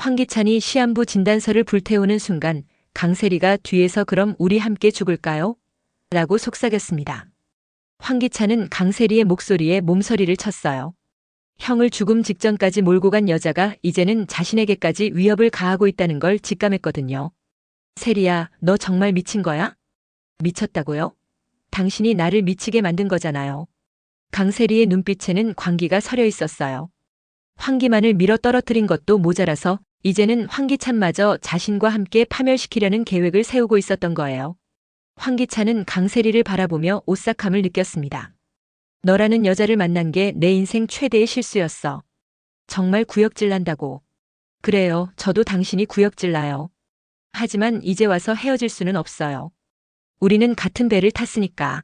황기찬이 시한부 진단서를 불태우는 순간 강세리가 뒤에서 그럼 우리 함께 죽을까요? 라고 속삭였습니다. 황기찬은 강세리의 목소리에 몸서리를 쳤어요. 형을 죽음 직전까지 몰고 간 여자가 이제는 자신에게까지 위협을 가하고 있다는 걸 직감했거든요. 세리야, 너 정말 미친 거야? 미쳤다고요? 당신이 나를 미치게 만든 거잖아요. 강세리의 눈빛에는 광기가 서려 있었어요. 황기만을 밀어 떨어뜨린 것도 모자라서 이제는 황기찬마저 자신과 함께 파멸시키려는 계획을 세우고 있었던 거예요. 황기찬은 강세리를 바라보며 오싹함을 느꼈습니다. 너라는 여자를 만난 게 내 인생 최대의 실수였어. 정말 구역질 난다고. 그래요, 저도 당신이 구역질 나요. 하지만 이제 와서 헤어질 수는 없어요. 우리는 같은 배를 탔으니까.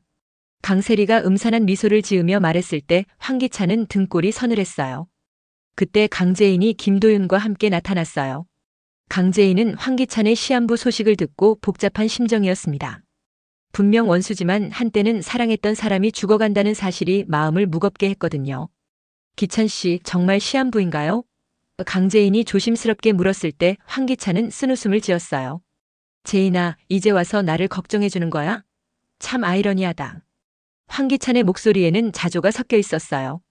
강세리가 음산한 미소를 지으며 말했을 때 황기찬은 등골이 서늘했어요. 그때 강재인이 김도윤과 함께 나타났어요. 강재인은 황기찬의 시한부 소식을 듣고 복잡한 심정이었습니다. 분명 원수지만 한때는 사랑했던 사람이 죽어간다는 사실이 마음을 무겁게 했거든요. 기찬 씨 정말 시한부인가요? 강재인이 조심스럽게 물었을 때 황기찬은 쓴웃음을 지었어요. 제인아, 이제 와서 나를 걱정해 주는 거야? 참 아이러니하다. 황기찬의 목소리에는 자조가 섞여 있었어요.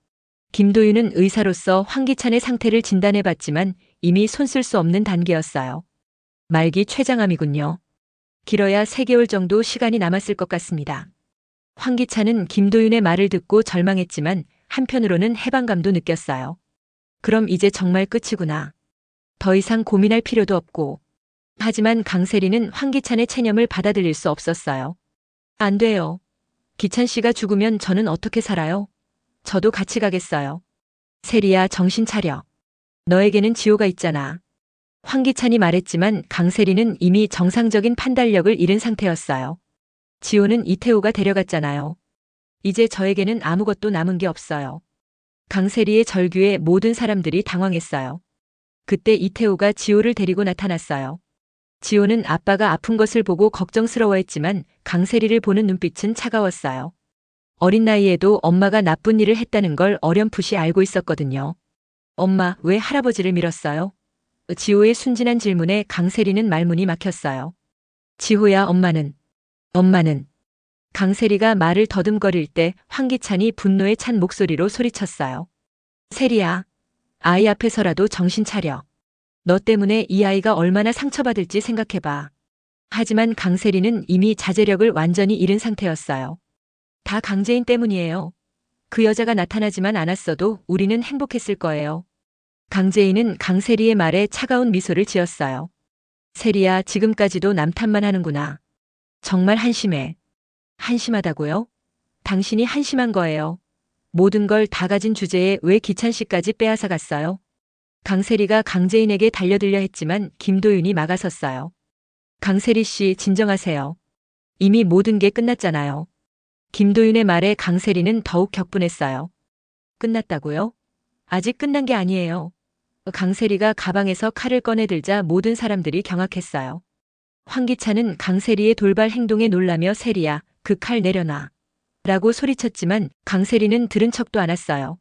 김도윤은 의사로서 황기찬의 상태를 진단해 봤지만 이미 손쓸 수 없는 단계였어요. 말기 췌장암이군요. 길어야 3개월 정도 시간이 남았을 것 같습니다. 황기찬은 김도윤의 말을 듣고 절망했지만 한편으로는 해방감도 느꼈어요. 그럼 이제 정말 끝이구나. 더 이상 고민할 필요도 없고. 하지만 강세리는 황기찬의 체념을 받아들일 수 없었어요. 안 돼요. 기찬 씨가 죽으면 저는 어떻게 살아요? 저도 같이 가겠어요. 세리야 정신 차려. 너에게는 지호가 있잖아. 황기찬이 말했지만 강세리는 이미 정상적인 판단력을 잃은 상태였어요. 지호는 이태호가 데려갔잖아요. 이제 저에게는 아무것도 남은 게 없어요. 강세리의 절규에 모든 사람들이 당황했어요. 그때 이태호가 지호를 데리고 나타났어요. 지호는 아빠가 아픈 것을 보고 걱정스러워했지만 강세리를 보는 눈빛은 차가웠어요. 어린 나이에도 엄마가 나쁜 일을 했다는 걸 어렴풋이 알고 있었거든요. 엄마, 왜 할아버지를 밀었어요? 지호의 순진한 질문에 강세리는 말문이 막혔어요. 지호야, 엄마는. 엄마는. 강세리가 말을 더듬거릴 때 황기찬이 분노에 찬 목소리로 소리쳤어요. 세리야. 아이 앞에서라도 정신 차려. 너 때문에 이 아이가 얼마나 상처받을지 생각해봐. 하지만 강세리는 이미 자제력을 완전히 잃은 상태였어요. 다 강재인 때문이에요. 그 여자가 나타나지만 않았어도 우리는 행복했을 거예요. 강재인은 강세리의 말에 차가운 미소를 지었어요. 세리야, 지금까지도 남탓만 하는구나. 정말 한심해. 한심하다고요? 당신이 한심한 거예요. 모든 걸 다 가진 주제에 왜 기찬 씨까지 빼앗아 갔어요? 강세리가 강재인에게 달려들려 했지만 김도윤이 막아섰어요. 강세리 씨, 진정하세요. 이미 모든 게 끝났잖아요. 김도윤의 말에 강세리는 더욱 격분했어요. 끝났다고요? 아직 끝난 게 아니에요. 강세리가 가방에서 칼을 꺼내들자 모든 사람들이 경악했어요. 황기찬은 강세리의 돌발 행동에 놀라며 세리야, 그 칼 내려놔. 라고 소리쳤지만 강세리는 들은 척도 않았어요.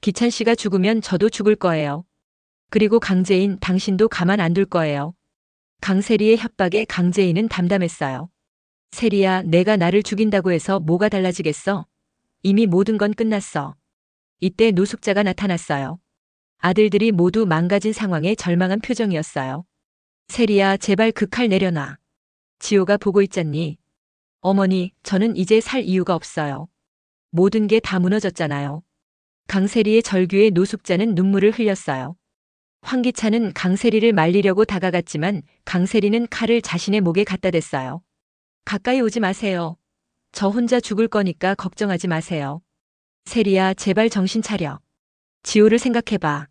기찬 씨가 죽으면 저도 죽을 거예요. 그리고 강재인 당신도 가만 안 둘 거예요. 강세리의 협박에 강재인은 담담했어요. 세리야, 내가 나를 죽인다고 해서 뭐가 달라지겠어? 이미 모든 건 끝났어. 이때 노숙자가 나타났어요. 아들들이 모두 망가진 상황에 절망한 표정이었어요. 세리야, 제발 그 칼 내려놔. 지호가 보고 있잖니. 어머니, 저는 이제 살 이유가 없어요. 모든 게 다 무너졌잖아요. 강세리의 절규에 노숙자는 눈물을 흘렸어요. 황기찬은 강세리를 말리려고 다가갔지만 강세리는 칼을 자신의 목에 갖다 댔어요. 가까이 오지 마세요. 저 혼자 죽을 거니까 걱정하지 마세요. 세리야, 제발 정신 차려. 지호를 생각해봐.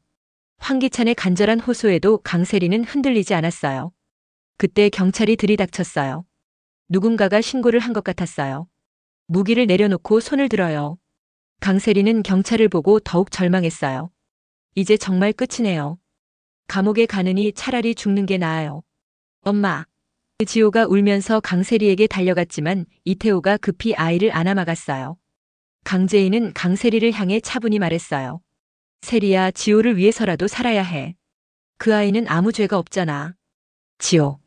황기찬의 간절한 호소에도 강세리는 흔들리지 않았어요. 그때 경찰이 들이닥쳤어요. 누군가가 신고를 한 것 같았어요. 무기를 내려놓고 손을 들어요. 강세리는 경찰을 보고 더욱 절망했어요. 이제 정말 끝이네요. 감옥에 가느니 차라리 죽는 게 나아요. 엄마. 지호가 울면서 강세리에게 달려갔지만 이태호가 급히 아이를 안아막았어요. 강재인은 강세리를 향해 차분히 말했어요. 세리야, 지호를 위해서라도 살아야 해. 그 아이는 아무 죄가 없잖아. 지호.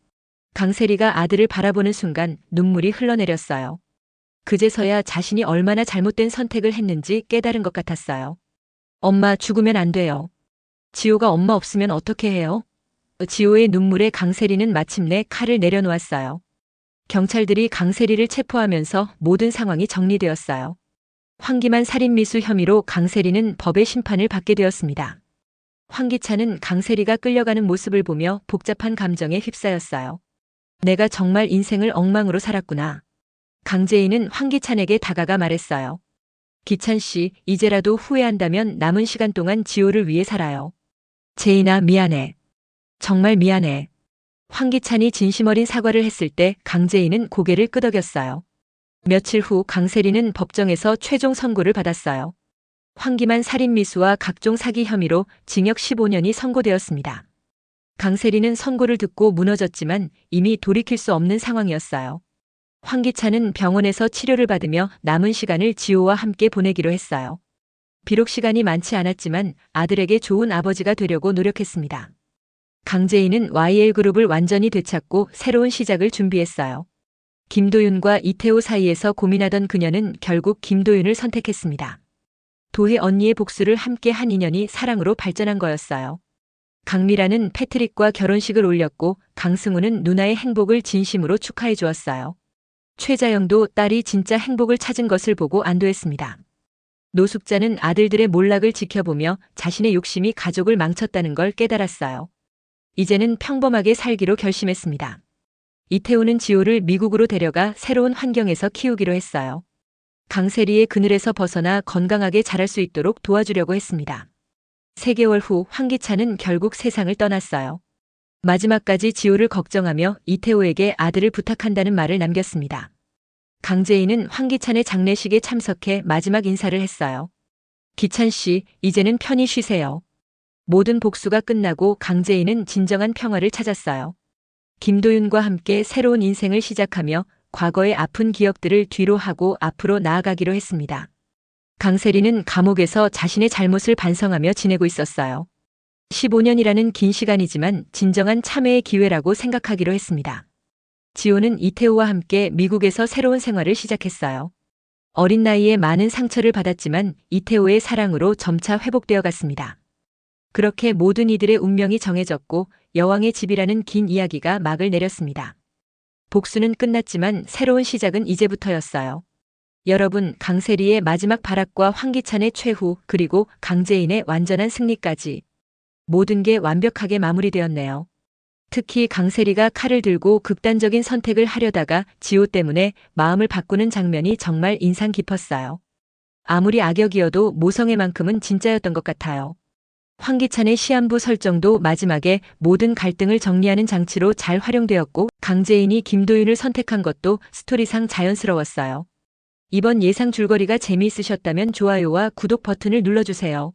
강세리가 아들을 바라보는 순간 눈물이 흘러내렸어요. 그제서야 자신이 얼마나 잘못된 선택을 했는지 깨달은 것 같았어요. 엄마 죽으면 안 돼요. 지호가 엄마 없으면 어떻게 해요? 지호의 눈물에 강세리는 마침내 칼을 내려놓았어요. 경찰들이 강세리를 체포하면서 모든 상황이 정리되었어요. 황기만 살인미수 혐의로 강세리는 법의 심판을 받게 되었습니다. 황기찬은 강세리가 끌려가는 모습을 보며 복잡한 감정에 휩싸였어요. 내가 정말 인생을 엉망으로 살았구나. 강재인은 황기찬에게 다가가 말했어요. 기찬 씨, 이제라도 후회한다면 남은 시간 동안 지호를 위해 살아요. 제인아, 미안해. 정말 미안해. 황기찬이 진심 어린 사과를 했을 때 강재인은 고개를 끄덕였어요. 며칠 후 강세리는 법정에서 최종 선고를 받았어요. 황기만 살인미수와 각종 사기 혐의로 징역 15년이 선고되었습니다. 강세리는 선고를 듣고 무너졌지만 이미 돌이킬 수 없는 상황이었어요. 황기찬은 병원에서 치료를 받으며 남은 시간을 지호와 함께 보내기로 했어요. 비록 시간이 많지 않았지만 아들에게 좋은 아버지가 되려고 노력했습니다. 강재인은 YL그룹을 완전히 되찾고 새로운 시작을 준비했어요. 김도윤과 이태호 사이에서 고민하던 그녀는 결국 김도윤을 선택했습니다. 도희 언니의 복수를 함께 한 인연이 사랑으로 발전한 거였어요. 강미라는 패트릭과 결혼식을 올렸고 강승우는 누나의 행복을 진심으로 축하해 주었어요. 최자영도 딸이 진짜 행복을 찾은 것을 보고 안도했습니다. 노숙자는 아들들의 몰락을 지켜보며 자신의 욕심이 가족을 망쳤다는 걸 깨달았어요. 이제는 평범하게 살기로 결심했습니다. 이태우는 지호를 미국으로 데려가 새로운 환경에서 키우기로 했어요. 강세리의 그늘에서 벗어나 건강하게 자랄 수 있도록 도와주려고 했습니다. 3개월 후 황기찬은 결국 세상을 떠났어요. 마지막까지 지호를 걱정하며 이태호에게 아들을 부탁한다는 말을 남겼습니다. 강재인은 황기찬의 장례식에 참석해 마지막 인사를 했어요. 기찬 씨, 이제는 편히 쉬세요. 모든 복수가 끝나고 강재인은 진정한 평화를 찾았어요. 김도윤과 함께 새로운 인생을 시작하며 과거의 아픈 기억들을 뒤로 하고 앞으로 나아가기로 했습니다. 강세리는 감옥에서 자신의 잘못을 반성하며 지내고 있었어요. 15년이라는 긴 시간이지만 진정한 참회의 기회라고 생각하기로 했습니다. 지호는 이태호와 함께 미국에서 새로운 생활을 시작했어요. 어린 나이에 많은 상처를 받았지만 이태호의 사랑으로 점차 회복되어 갔습니다. 그렇게 모든 이들의 운명이 정해졌고 여왕의 집이라는 긴 이야기가 막을 내렸습니다. 복수는 끝났지만 새로운 시작은 이제부터였어요. 여러분, 강세리의 마지막 발악과 황기찬의 최후, 그리고 강재인의 완전한 승리까지 모든 게 완벽하게 마무리되었네요. 특히 강세리가 칼을 들고 극단적인 선택을 하려다가 지호 때문에 마음을 바꾸는 장면이 정말 인상 깊었어요. 아무리 악역이어도 모성의 만큼은 진짜였던 것 같아요. 황기찬의 시한부 설정도 마지막에 모든 갈등을 정리하는 장치로 잘 활용되었고 강재인이 김도윤을 선택한 것도 스토리상 자연스러웠어요. 이번 예상 줄거리가 재미있으셨다면 좋아요와 구독 버튼을 눌러주세요.